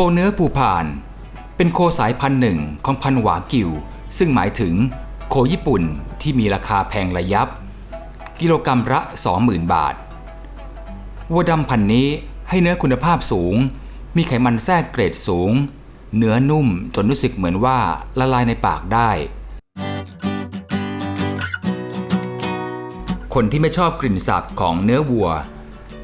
คเนื้อผูผ่าน เป็นโคสายพันธุ์หนึ่งของพันธุ์หวากิว ซึ่งหมายถึงโคญี่ปุ่นที่มีราคาแพงระยับ กิโลกรรัมละ20,000 บาท วัวดำพันธุ์นี้ให้เนื้อคุณภาพสูง มีไขมันแทรกเกรดสูง เนื้อนุ่มจนรู้สึกเหมือนว่าละลายในปากได้ คนที่ไม่ชอบกลิ่นสาบของเนื้อวัว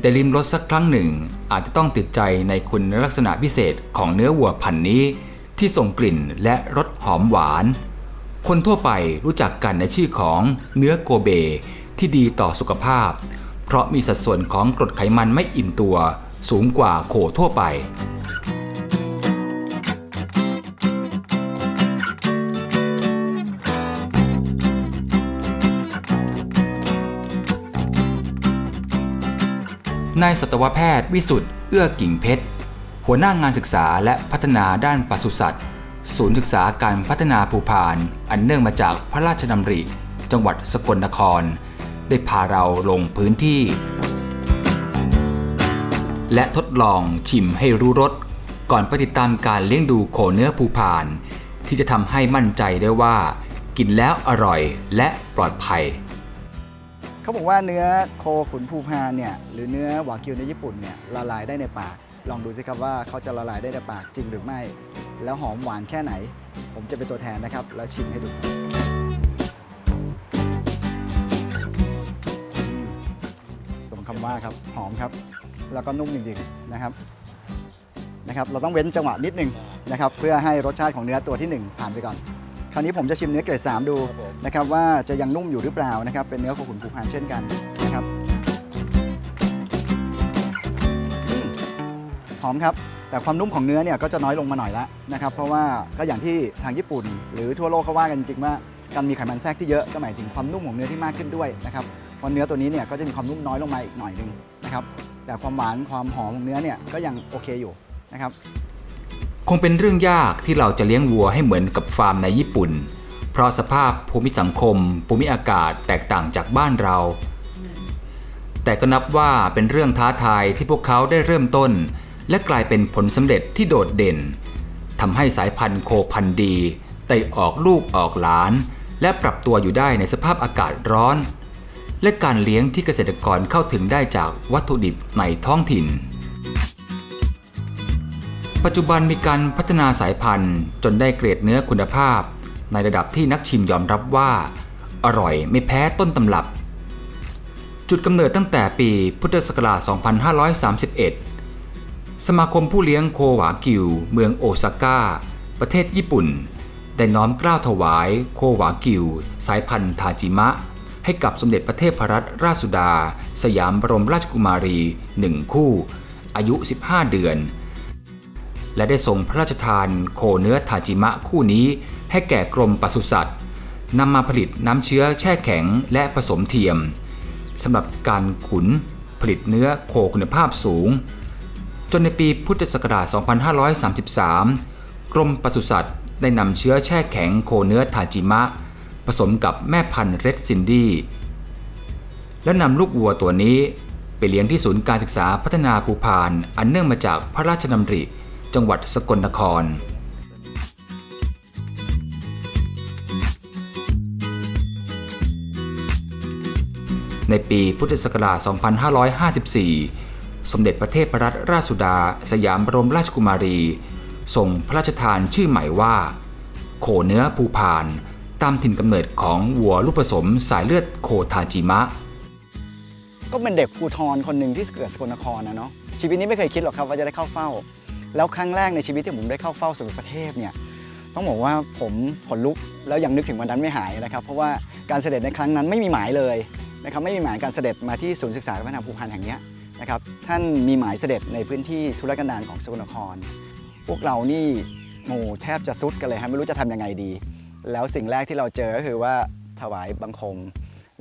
ได้ลิ้มรสสักครั้งหนึ่ง อาจจะต้องติดใจในคุณลักษณะพิเศษของเนื้อวัวพันธุ์นี้ ที่ส่งกลิ่นและรสหอมหวาน คนทั่วไปรู้จักกันในชื่อของเนื้อโกเบ ที่ดีต่อสุขภาพ เพราะมีสัดส่วนของกรดไขมันไม่อิ่มตัว สูงกว่าโขทั่วไป นายสัตวแพทย์วิสุทธ์เอื้อกิ่งเพชร หัวหน้างานศึกษาและพัฒนาด้านปศุสัตว์ ศูนย์ศึกษาการพัฒนาภูพาน อันเนื่องมาจากพระราชดำริ จังหวัดสกลนคร ได้พาเราลงพื้นที่ และทดลองชิมให้รู้รสก่อนไปติดตามการเลี้ยงดูโคเนื้อภูพาน ที่จะทำให้มั่นใจได้ว่า กินแล้วอร่อยและปลอดภัย เขาบอกว่าเนื้อโคขุนภูพานเนี่ยหรือเนื้อวากิวในญี่ปุ่นเนี่ยละลายได้ในปาก ลองดูสิครับว่าเขาจะละลายได้ในปากจริงหรือไม่ แล้วหอมหวานแค่ไหน ผมจะเป็นตัวแทนนะครับ แล้วชิมให้ดูสมคำว่าครับหอมครับ แล้วก็นุ่มจริงๆนะครับนะครับ เราต้องเว้นจังหวะนิดนึงนะครับ เพื่อให้รสชาติของเนื้อตัวที่หนึ่งผ่านไปก่อน คราวนี้ผมจะชิมเนื้อเกรด3ดูนะครับว่าจะยังนุ่มอยู่หรือเปล่านะครับเป็นเนื้อโคขุนภูพานเช่นกันนะครับอืมหอมครับ แต่ความนุ่มของเนื้อเนี่ยก็จะน้อยลงมาหน่อยละนะครับเพราะว่าก็อย่างที่ทางญี่ปุ่น หรือทั่วโลกเขาว่ากันจริงๆว่าการมีไขมันแทรกที่เยอะก็หมายถึงความนุ่มของเนื้อที่มากขึ้นด้วยนะครับเพราะเนื้อตัวนี้เนี่ยก็จะมีความนุ่มน้อยลงมาอีกหน่อยหนึงนะครับแต่ความหวานความหอมของเนื้อเนี่ยก็ยังโอเคอยู่นะครับค งเป็นเรื่องยากที่เราจะเลี้ยงวัวให้เหมือนกับฟาร์มในญี่ปุ่น เพราะสภาพภูมิสังคม ภูมิอากาศแตกต่างจากบ้านเรา แต่ก็นับว่าเป็นเรื่องท้าทายที่พวกเขาได้เริ่มต้น และกลายเป็นผลสำเร็จที่โดดเด่นทำให้สายพันธุ์โคพันธุ์ดีไต่ออกลูกออกหลาน และปรับตัวอยู่ได้ในสภาพอากาศร้อน และการเลี้ยงที่เกษตรกรเข้าถึงได้จากวัตถุดิบในท้องถิ่น ปัจจุบันมีการพัฒนาสายพันธุ์ จนได้เกรดเนื้อคุณภาพ ในระดับที่นักชิมยอมรับว่า อร่อยไม่แพ้ต้นตำรับ จุดกำเนิดตั้งแต่ปีพุทธศักราช 2531 สมาคมผู้เลี้ยงโควากิว เมืองโอซาก้า ประเทศญี่ปุ่น ได้น้อมกล้าวถวายโควากิว สายพันธุ์ทาจิมะ ให้กับสมเด็จพระเทพรัตนราชสุดา สยามบรมราชกุมารีหนึ่งคู่ อายุ 15 เดือน และได้ส่งพระราชทานโคเนื้อทาจิมะคู่นี้ ให้แก่กรมปศุสัตว์นำมาผลิตน้ำเชื้อแช่แข็งและผสมเทียมสำหรับการขุนผลิตเนื้อโคคุณภาพสูง จนในปีพุทธศักราช 2533 กรมปศุสัตว์ได้นำเชื้อแช่แข็งโคเนื้อทาจิมะ ผสมกับแม่พันธุ์เรดซินดี้แล้วนำลูกวัวตัวนี้ไปเลี้ยงที่ศูนย์การศึกษาพัฒนาภูพาน อันเนื่องมาจากพระราชดำริ จังหวัดสกลนคร ในปีพุทธศักราช 2554 สมเด็จพระเทพรัตนราชสุดา สยามบรมราชกุมารีส่งพระราชทานชื่อใหม่ว่าโคเนื้อภูพาน ตามถิ่นกำเนิดของวัวลูกผสมสายเลือดโคทาจิมะ ก็เป็นเด็กภูทรคนหนึ่งที่เกิดสกลนครนะเนาะชีวิตนี้ไม่เคยคิดหรอกครับว่าจะได้เข้าเฝ้า แล้วครั้งแรกในชีวิตที่ผมได้เข้าเฝ้าสมเด็จพระเทพเนี่ยต้องบอกว่าผมขนลุกแล้วยังนึกถึงวันนั้นไม่หายนะครับเพราะว่าการเสด็จในครั้งนั้นไม่มีหมายเลยนะครับไม่มีหมายการเสด็จมาที่ศูนย์ศึกษาและนาภูพานแห่งนี้นะครับท่านมีหมายเสด็จในพื้นที่ธุรกันดารของสกลนคร พวกเรานี่โอ้โหแทบจะซุดกันเลยฮะไม่รู้จะทำยังไงดี แล้วสิ่งแรกที่เราเจอก็คือว่าถวายบังคม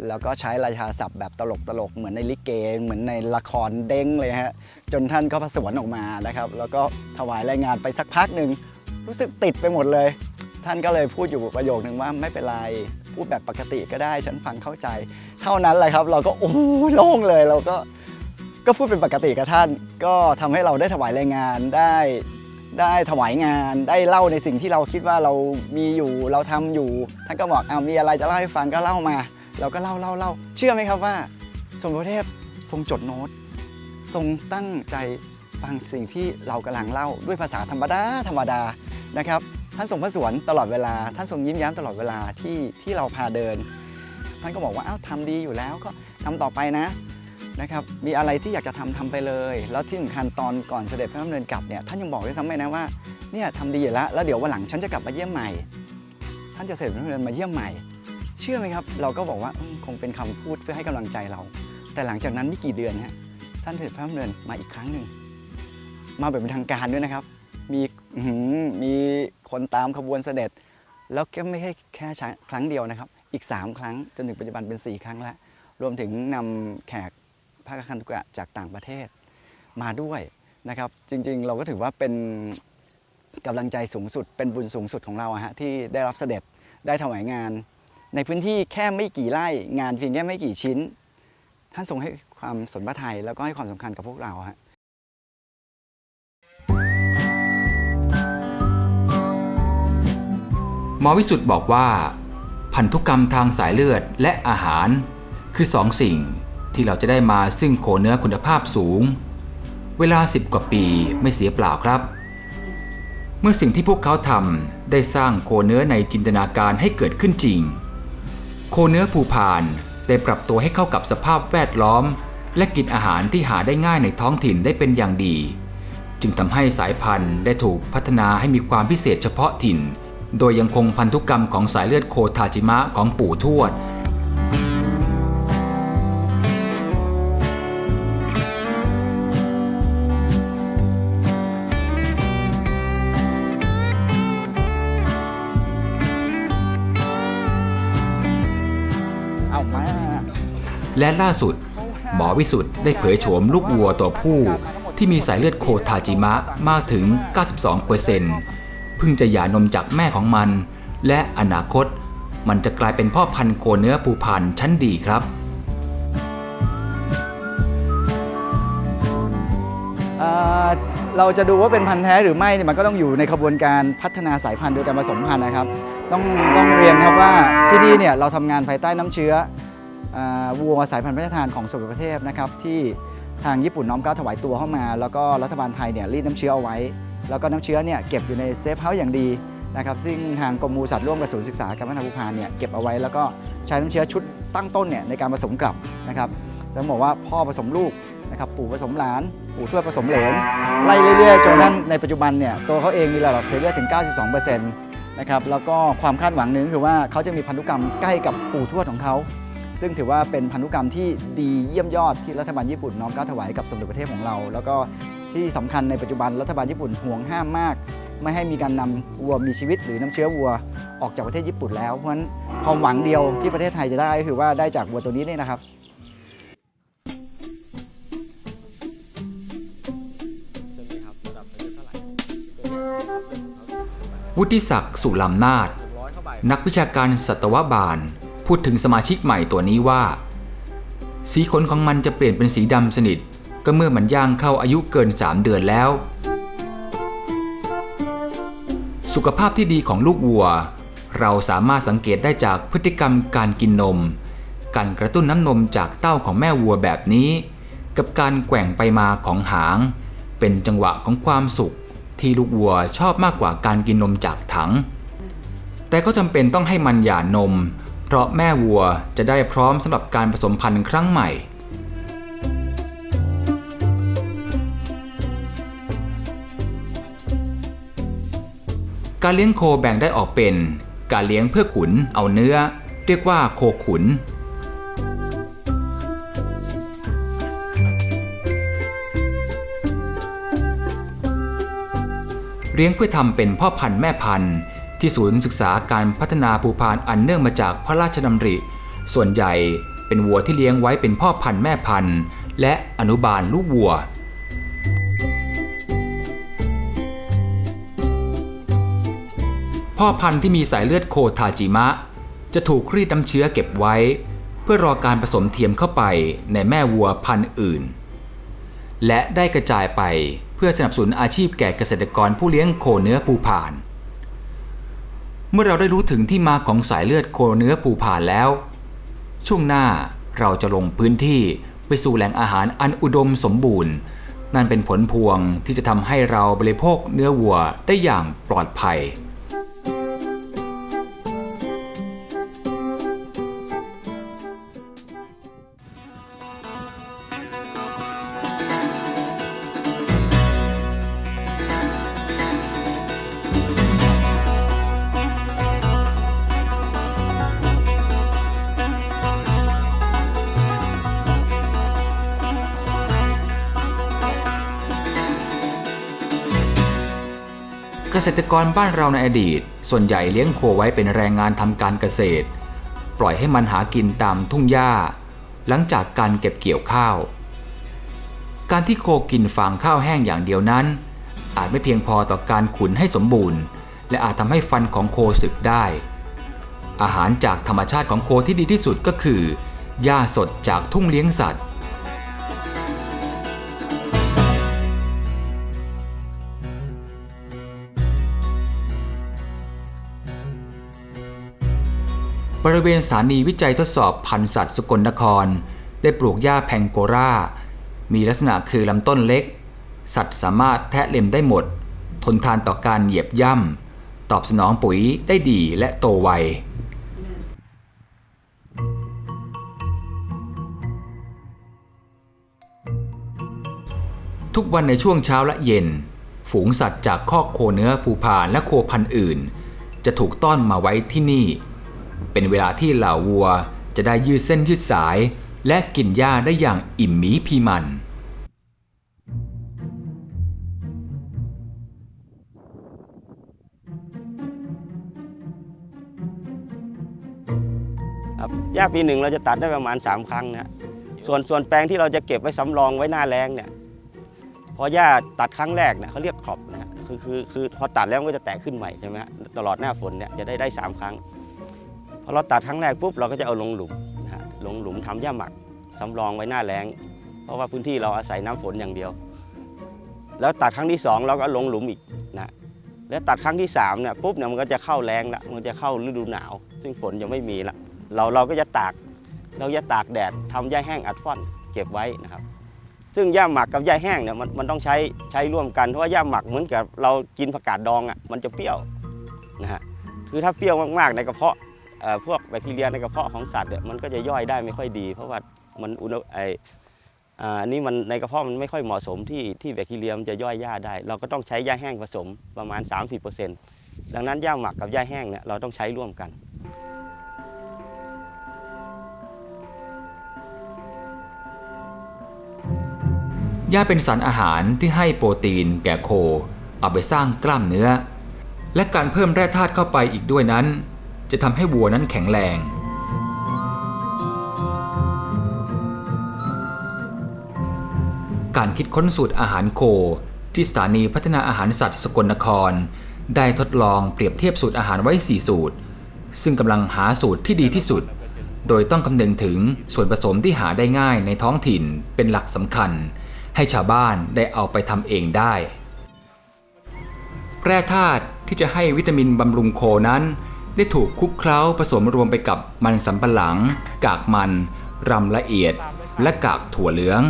แล้วก็ใช้ราชาศัพท์แบบตลกตลกเหมือนในลิเก เหมือนในละครเด้งเลยฮะ จนท่านก็ผสวนออกมานะครับ แล้วก็ถวายรายงานไปสักพักหนึ่งรู้สึกติดไปหมดเลย ท่านก็เลยพูดอยู่ประโยคนึงว่าไม่เป็นไรพูดแบบปกติก็ได้ฉันฟังเข้าใจ เท่านั้นเลยครับ เราก็โอ้โล่งเลยเราก็ก็พูดเป็นปกติกับท่าน ก็ทำให้เราได้ถวายรายงานได้ได้ถวายงานได้เล่าในสิ่งที่เราคิดว่าเรามีอยู่เราทำอยู่ ท่านก็บอกเอามีอะไรจะเล่าให้ฟังก็เล่ามา เราก็เล่าเล่าเล่าเชื่อไหมครับว่า สมเด็จพระเทพทรงจดโน้ต ทรงตั้งใจฟังสิ่งที่เรากำลังเล่าด้วยภาษาธรรมดาธรรมดานะครับ ท่านทรงพระสวนตลอดเวลา ท่านทรงยิ้มแย้มตลอดเวลาที่ที่เราพาเดิน ท่านก็บอกว่าอ้าวทำดีอยู่แล้วก็ทำต่อไปนะนะครับมีอะไรที่อยากจะทำทำไปเลย แล้วที่สำคัญตอนก่อนเสด็จพระดำเนินกลับเนี่ยท่านยังบอกด้วยซ้ำไปนะว่าเนี่ยทำดีอยู่แล้วแล้วเดี๋ยววันหลังฉันจะกลับมาเยี่ยมใหม่ ท่านจะเสด็จพระดำเนินมาเยี่ยมใหม่ เชื่อไหมครับ เราก็บอกว่าคงเป็นคำพูดเพื่อให้กำลังใจเรา แต่หลังจากนั้นไม่กี่เดือนฮะท่านเสด็จพระดำเนินมาอีกครั้งหนึ่งมาแบบเป็นทางการด้วยนะครับ มีมีคนตามขบวนเสด็จ แล้วก็ไม่ใช่แค่ครั้งเดียวนะครับ อีก 3 ครั้งจนถึงปัจจุบันเป็น 4 ครั้งแล้ว รวมถึงนำแขกภาคคันตุกะจากต่างประเทศมาด้วยนะครับ จริงๆ เราก็ถือว่าเป็นกำลังใจสูงสุด เป็นบุญสูงสุดของเราฮะที่ได้รับเสด็จได้ถวายงาน ในพื้นที่แค่ไม่กี่ไร่งานเพียงแค่ไม่กี่ชิ้น ท่านทรงให้ความสนพระทัยแล้วก็ให้ความสำคัญกับพวกเราฮะหมอวิสุทธ์บอกว่า พันธุกรรมทางสายเลือดและอาหาร คือสองสิ่งที่เราจะได้มาซึ่งโคเนื้อคุณภาพสูง เวลา 10 กว่าปีไม่เสียเปล่าครับ เมื่อสิ่งที่พวกเขาทำได้สร้างโคเนื้อในจินตนาการให้เกิดขึ้นจริง โคเนื้อภูพานได้ปรับตัวให้เข้ากับสภาพแวดล้อม และกินอาหารที่หาได้ง่ายในท้องถิ่นได้เป็นอย่างดี จึงทำให้สายพันธุ์ได้ถูกพัฒนาให้มีความพิเศษเฉพาะถิ่น โดยยังคงพันธุกรรมของสายเลือดโคทาจิมะของปู่ทวด และล่าสุด หมอวิสุทธ์ได้เผยโฉมลูกวัวตัวผู้ ที่มีสายเลือดโคทาจิมะมากถึง 92%เพิ่งจะหย่านมจากแม่ของมัน และอนาคต มันจะกลายเป็นพ่อพันธุ์โคเนื้อปูพันธุ์ชั้นดีครับเอ่อเราจะดูว่าเป็นพันธุ์แท้หรือไม่เนี่ยมันก็ต้องอยู่ในขบวนการพัฒนาสายพันธุ์โดยการผสมพันธุ์นะครับ ต้องต้องเรียนครับว่าที่นี่เนี่ยเราทำงานภายใต้น้ำเชื้ออ่า วัวสายพันธุ์พระราชทานของสมเด็จพระเทพนะครับที่ทางญี่ปุ่นน้อมเกล้าถวายตัวเข้ามา แล้วก็รัฐบาลไทยเนี่ยรีดน้ำเชื้อเอาไว้ แล้วก็น้ำเชื้อเนี่ยเก็บอยู่ในเซฟเฮาส์อย่างดีนะครับซึ่งทางกรมมูสัตว์ร่วมกับศูนย์ศึกษาการพัฒนาภูพานเนี่ยเก็บเอาไว้แล้วก็ใช้น้ำเชื้อชุดตั้งต้นเนี่ยในการผสมกลับนะครับจะบอกว่าพ่อผสมลูกนะครับปู่ผสมหลาน ปู่ทวดผสมเหลนไล่เรื่อยๆจนกระทั่งในปัจจุบันเนี่ยตัวเขาเองมีระดับเซลล์เลือดถึง 92%นะครับแล้วก็ความคาดหวังหนึ่งคือว่าเขาจะมีพันธุกรรมใกล้กับปู่ทวดของเขา ซึ่งถือว่าเป็นพันธุกรรมที่ดีเยี่ยมยอดที่รัฐบาลญี่ปุ่นน้อมเกล้าถวายกับสมเด็จพระเทพของเรา แล้วก็ที่สำคัญในปัจจุบันรัฐบาลญี่ปุ่นห่วงห้ามมาก ไม่ให้มีการนำวัวมีชีวิต หรือน้ำเชื้อวัวออกจากประเทศญี่ปุ่นแล้วเพราะฉะนั้นความหวังเดียวที่ประเทศไทยจะได้คือว่าได้จากวัวตัวนี้นี่นะครับวุฒิศักดิ์สุลำนาถนักวิชาการสัตวบาล พูดถึงสมาชิกใหม่ตัวนี้ว่า สีขนของมันจะเปลี่ยนเป็นสีดำสนิท ก็เมื่อมันย่างเข้าอายุเกิน 3 เดือนแล้ว สุขภาพที่ดีของลูกวัว เราสามารถสังเกตได้จากพฤติกรรมการกินนม การกระตุ้นน้ำนมจากเต้าของแม่วัวแบบนี้ กับการแกว่งไปมาของหาง เป็นจังหวะของความสุข ที่ลูกวัวชอบมากกว่าการกินนมจากถังแต่ก็จำเป็นต้องให้มันหย่านม เพราะแม่วัวจะได้พร้อมสำหรับการผสมพันธุ์ครั้งใหม่ การเลี้ยงโคแบ่งได้ออกเป็น การเลี้ยงเพื่อขุนเอาเนื้อ เรียกว่าโคขุน เลี้ยงเพื่อทำเป็นพ่อพันธุ์แม่พันธุ์ ที่ศูนย์ศึกษาการพัฒนาภูพานอันเนื่องมาจากพระราชดำริ ส่วนใหญ่เป็นวัวที่เลี้ยงไว้เป็นพ่อพันธุ์แม่พันธุ์ และอนุบาลลูกวัวพ่อพันธุ์ที่มีสายเลือดโคทาจิมะ จะถูกรีดน้ำเชื้อเก็บไว้ เพื่อรอการผสมเทียมเข้าไปในแม่วัวพันธุ์อื่น และได้กระจายไปเพื่อสนับสนุนอาชีพแก่เกษตรกรผู้เลี้ยงโคเนื้อปูผ่าน เมื่อเราได้รู้ถึงที่มาของสายเลือดโคเนื้อปูผ่านแล้ว ช่วงหน้าเราจะลงพื้นที่ไปสู่แหล่งอาหารอันอุดมสมบูรณ์ นั่นเป็นผลพวงที่จะทำให้เราบริโภคเนื้อวัวได้อย่างปลอดภัย ษตรกรบ้านเราในอดีต ส่วนใหญ่เลี้ยงโคไว้เป็นแรงงานทำการเกษตร ปล่อยให้มันหากินตามทุ่งหญ้า หลังจากการเก็บเกี่ยวข้าว การที่โคกินฟางข้าวแห้งอย่างเดียวนั้น อาจไม่เพียงพอต่อการขุนให้สมบูรณ์ และอาจทำให้ฟันของโคสึกได้ อาหารจากธรรมชาติของโคที่ดีที่สุดก็คือหญ้าสดจากทุ่งเลี้ยงสัตว์ บริเวณสถานีวิจัยทดสอบพันธุ์สัตว์สกลนคร ได้ปลูกหญ้าแพงโกรา มีลักษณะคือลำต้นเล็ก สัตว์สามารถแทะเล็มได้หมด ทนทานต่อการเหยียบย่ำ ตอบสนองปุ๋ยได้ดีและโตไวทุกวันในช่วงเช้าและเย็น ฝูงสัตว์จากคอกโคเนื้อภูพานและโคพันธุ์อื่น จะถูกต้อนมาไว้ที่นี่ เป็นเวลาที่เหล่าวัวจะได้ยืดเส้นยืดสาย และกินหญ้าได้อย่างอิ่มหมีพีมันครับหญ้าปีหนึ่งเราจะตัดได้ประมาณ 3 ครั้งนะส่วนส่วนแปลงที่เราจะเก็บไว้สำรองไว้หน้าแรงเนี่ยพอหญ้าตัดครั้งแรกเนี่ยเขาเรียกครอบนะคือคือคือพอตัดแล้วมันก็จะแตกขึ้นใหม่ใช่ไหมฮะตลอดหน้าฝนเนี่ยจะได้ได้3ครั้ง อเราตัดครั้งแรกปุ๊บเราก็จะเอาลงหลุมนะฮะลงหลุมทำหญ้าหมักสำรองไว้หน้าแรงเพราะว่าพื้นที่เราอาศัยน้ำฝนอย่างเดียว แล้วตัดครั้งที่สองเราก็ลงหลุมอีกนะแล้วตัดครั้งที่สามเนี่ยปุ๊บเนี่ยมันก็จะเข้าแรงละมันจะเข้าฤดูหนาว ซึ่งฝนจะไม่มีละเราเราก็จะตากเราจะตากแดดทำหญ้าแห้งอัดฟ่อนเก็บไว้นะครับซึ่งหญ้าหมักกับหญ้าแห้งเนี่ยมันมันต้องใช้ใช้ร่วมกันเพราะว่าหญ้าหมักเหมือนกับเรากินผักกาดดองอะมันจะเปรี้ยวนะฮะคือถ้าเปรี้ยวมากๆในกระเพาะ พวกแบคทีเรียในกระเพาะของสัตว์เนี่ยมันก็จะย่อยได้ไม่ค่อยดี เพราะว่ามันอุณหไออ่าอันนี้มันในกระเพาะมันไม่ค่อยเหมาะสมที่ที่แบคทีเรียมันจะย่อยหญ้าได้ เราก็ต้องใช้หญ้าแห้งผสมประมาณ 30%ดังนั้นหญ้าหมักกับหญ้าแห้งเนี่ยเราต้องใช้ร่วมกันหญ้าเป็นสารอาหารที่ให้โปรตีนแก่โค เอาไปสร้างกล้ามเนื้อ และการเพิ่มแร่ธาตุเข้าไปอีกด้วยนั้น จะทำให้วัวนั้นแข็งแรง การคิดค้นสูตรอาหารโค ที่สถานีพัฒนาอาหารสัตว์สกลนคร ได้ทดลองเปรียบเทียบสูตรอาหารไว้ 4 สูตร ซึ่งกำลังหาสูตรที่ดีที่สุด โดยต้องคำนึงถึงส่วนผสมที่หาได้ง่ายในท้องถิ่นเป็นหลักสำคัญ ให้ชาวบ้านได้เอาไปทำเองได้ แร่ธาตุที่จะให้วิตามินบำรุงโคนั้น ได้ถูกคุกเคล้าผสมรวมไปกับมันสำปะหลัง กากมันรำละเอียด และกากถั่วเหลือง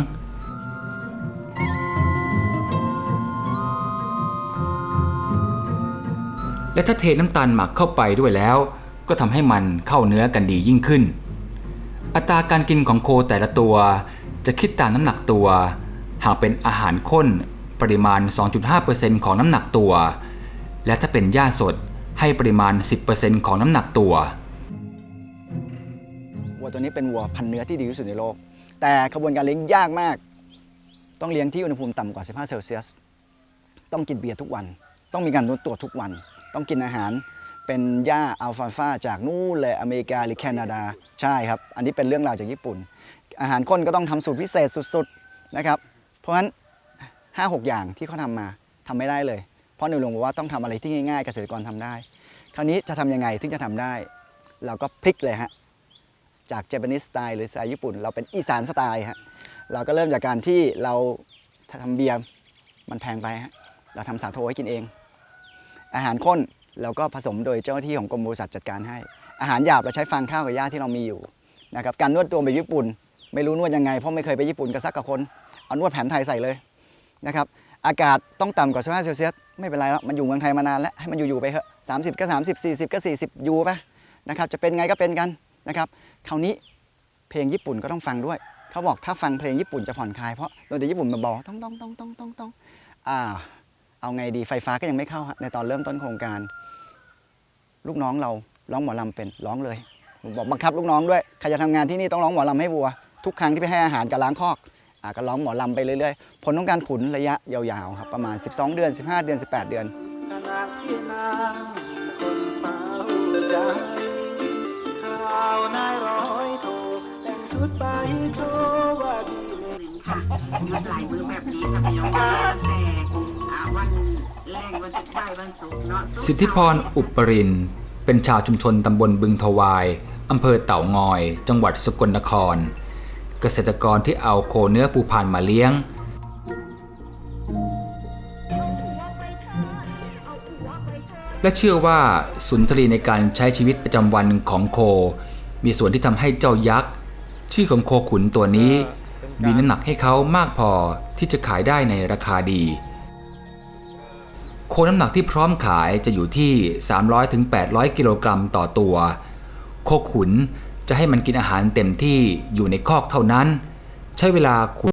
และถ้าเทน้ำตาลหมักเข้าไปด้วยแล้ว ก็ทำให้มันเข้าเนื้อกันดียิ่งขึ้น อัตราการกินของโคแต่ละตัว จะคิดตามน้ำหนักตัว หากเป็นอาหารข้นปริมาณ 2.5%ของน้ำหนักตัว และถ้าเป็นหญ้าสด ให้ปริมาณ 10%ของน้ำหนักตัววัวตัวนี้เป็นวัวพันเนื้อที่ดีที่สุดในโลก แต่กระบวนการเลี้ยงยากมาก ต้องเลี้ยงที่อุณหภูมิต่ำกว่า 15 เซลเซียส ต้องกินเบียร์ทุกวัน ต้องมีการตรวจทุกวัน ต้องกินอาหารเป็นหญ้าอัลฟาฟาจากนู่นเลยอเมริกาหรือแคนาดา ใช่ครับ อันนี้เป็นเรื่องราวจากญี่ปุ่น อาหารข้นก็ต้องทำสูตรพิเศษสุดๆนะครับ เพราะฉะนั้น 5-6 อย่างที่เขาทำมาทำไม่ได้เลย ราะในหลวงบอกว่าต้องทำอะไรที่ง่ายๆ เกษตรกรทำได้ คราวนี้จะทำยังไงถึงจะทำได้ เราก็พลิกเลยฮะจากเจแปนิสสไตล์หรือสไตล์ญี่ปุ่น เราเป็นอีสานสไตล์ฮะเราก็เริ่มจากการที่เราทำเบียร์มันแพงไปฮะเราทำสาโทให้กินเอง อาหารข้นเราก็ผสมโดยเจ้าหน้าที่ของกรมบริษัทจัดการให้ อาหารหยาบเราใช้ฟางข้าวกับหญ้าที่เรามีอยู่นะครับการนวดตัวแบบญี่ปุ่น ไม่รู้นวดยังไงเพราะไม่เคยไปญี่ปุ่นกับซักกับคนเอานวดแผนไทยใส่เลยนะครับอากาศต้องต่ำกว่า15เซลเซียส ไม่เป็นไรแล้วมันอยู่เมืองไทยมานานแล้วให้มันอยู่ๆไปเถอะ30ก็30 40ก็40อยู่ไปนะครับจะเป็นไงก็เป็นกันนะครับคราวนี้เพลงญี่ปุ่นก็ต้องฟังด้วยเขาบอกถ้าฟังเพลงญี่ปุ่นจะผ่อนคลายเพราะดนตรีญี่ปุ่นมันเบาต้องต้องต้องต้องต้องต้องอ่าเอาไงดีไฟฟ้าก็ยังไม่เข้าในตอนเริ่มต้นโครงการ ลูกน้องเราร้องหมอลำเป็นร้องเลยผมบอกบังคับลูกน้องด้วยใครจะทำงานที่นี่ต้องร้องหมอลำให้วัว ทุกครั้งที่ไปให้อาหารกับล้างคอก ก็ร้องหมอลำไปเรื่อยๆ ผลของการขุนระยะยาวๆครับประมาณ 12 เดือน 15 เดือน 18 เดือนขณะที่นางคนเฝ้าใจข่าวนายร้อยโทแต่งชุดไปโชว์ว่าดีเด่นหนึ่งค่ะยุดหลายมือแบบนี้ค่ะพี่น้องแต่วันแรกวันจะได้วันศุกร์เนาะสิทธิพรอุปรินเป็นชาวชุมชนตำบลบึงทวายอำเภอเต่างอย จังหวัดสกลนคร เกษตรกรที่เอาโคเนื้อปูพานมาเลี้ยง และเชื่อว่าสุนทรีในการใช้ชีวิตประจำวันของโค มีส่วนที่ทำให้เจ้ายักษ์ ชื่อของโคขุนตัวนี้ มีน้ำหนักให้เขามากพอที่จะขายได้ในราคาดี โคน้ำหนักที่พร้อมขายจะอยู่ที่ 300-800 กิโลกรัมต่อตัว โคขุน จะให้มันกินอาหารเต็มที่อยู่ในคอกเท่านั้น ใช้เวลาขุน